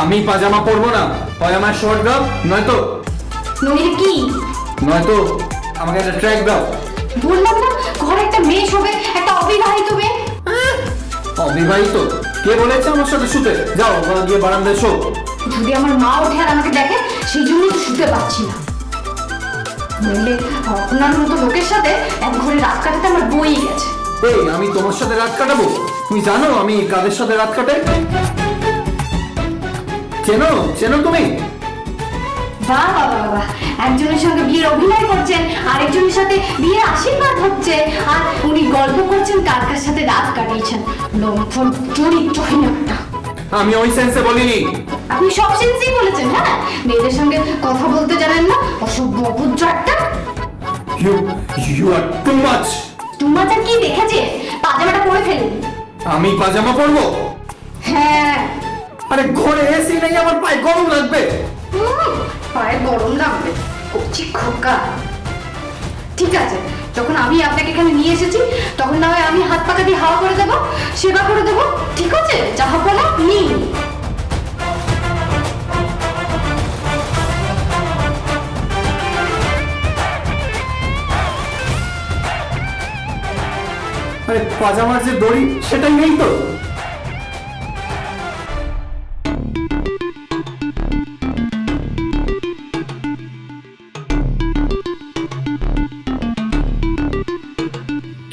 আমি পাজামা পরবো না হয় আমার শর্ট দাও নয়তো। নইলে কি? নয়তো আমাকে একটা ট্র্যাক দাও। বললাম না ঘরে একটা মেয়ে শোবে একটা অবিবাহিত মেয়ে। অবিবাহিত? কে বলেছে আমার সাথে শুতে? যাও ওরা গিয়ে বারান্দায় শো যদি আমার মা ওঠে আর আমাকে দেখে সেই জন্যই তো শুতে পারছি না। নইলে আপনার মতো লোকের সাথে এক ঘরে রাত কাটাতে আমার বই গেছে। এই আমি তোমার সাথে রাত কাটাবো? তুমি জানো আমি কাদের সাথে রাত কাটাই? চেনো চেনো তুমি? বাহ বাহ বাহ একজনের সঙ্গে বিয়ের অভিনয় করছেন আরেকজনের সাথে বিয়ের আশীর্বাদ হচ্ছে। আর উনি গল্প করছেন কার কার সাথে রাত কাটিয়েছেন। লম্ফন চরিত্রহীন একটা আমি ওই সেন্সে বলিনি। আপনি সব সেন্সেই বলেছেন হ্যাঁ? মেয়েদের সঙ্গে কথা বলতে জানেন না অসভ্য অভদ্র একটা। You you are too much তোমাদের কি দেখেছে? পাজামাটা পরে ফেলুন। আমি পাজামা পরবো? হ্যাঁ। আরে ঘরে এসি নেই আমার পায়ে গরম লাগবে। পায়ে গরম লাগবে। কচি খোকা। ঠিক আছে যখন আমি আপনাকে এখানে নিয়ে এসেছি তখন না হয় আমি হাত পাকা দিয়ে হাওয়া করে দেবো সেবা করে দেবো ঠিক আছে? যাহা বলা নিন। পাজামার যে দড়ি সেটাই নেই তো?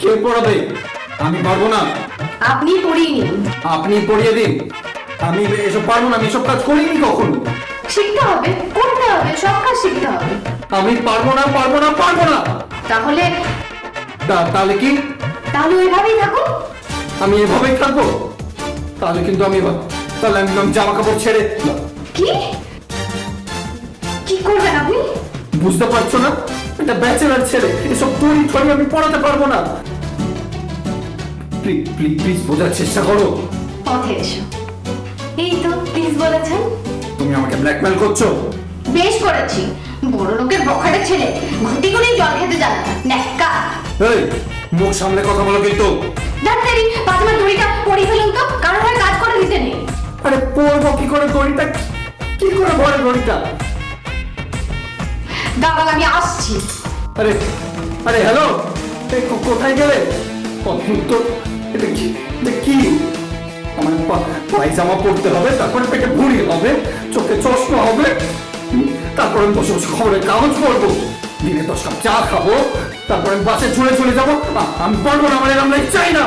কে পড়াবে। আমি পারব না। আপনি পড়িয়ে নিন। আপনি পড়িয়ে দিন। আমি এসব পারব না আমি এসব কাজ করিনি কখনো। শিখতে হবে করতে হবে সব কাজ শিখতে হবে। আমি পারব না পারব না পারব না। তাহলে তা- তাহলে কি? তাহলে ওইভাবেই থাকুন আমি এভাবেই থাকব? তাহলে কিন্তু আমি তাহলে আমি আমি জামা কাপড় ছেড়ে কি? কি করবেন আপনি? বুঝতে পারছ না? একটা ব্যাচেলার ছেলে এসব তৈরি করে আমি পড়াতে পারব না। প্লিজ প্লিজ প্লিজ বোঝার চেষ্টা করো। পথে এসো। এই তো প্লিজ বলেছেন? তুমি আমাকে ব্ল্যাকমেল করছ? বেশ করেছি। বড় লোকের বখাটে ছেলে ঘুটি করেই জল খেতে জানে না। ন্যাক্কা এই মুখ সামলে কথা বলো কিন্তু। ডাক্তারি ফেলুন তো। কারোর হয়ে কাজ করে দিতে নেই। আরে পড়ব কি করে দড়িটা? কি করে ভরে দড়িটা? দাবাল আমি আসছি। আরে আরে হ্যালো কোথায় গেলে? অদ্ভুত এটা কি? এটা কি? আমার পায়জামা পরতে হবে, তারপরে পেটে ভুঁড়ি হবে, চোখে চশমা হবে তারপরে বসে বসে খবরের কাগজ পড়ব। দিনে দশ চা খাব, তারপরে বাসে চলে চলে যাব। আমি পারব না, আমার এরকম চাই না।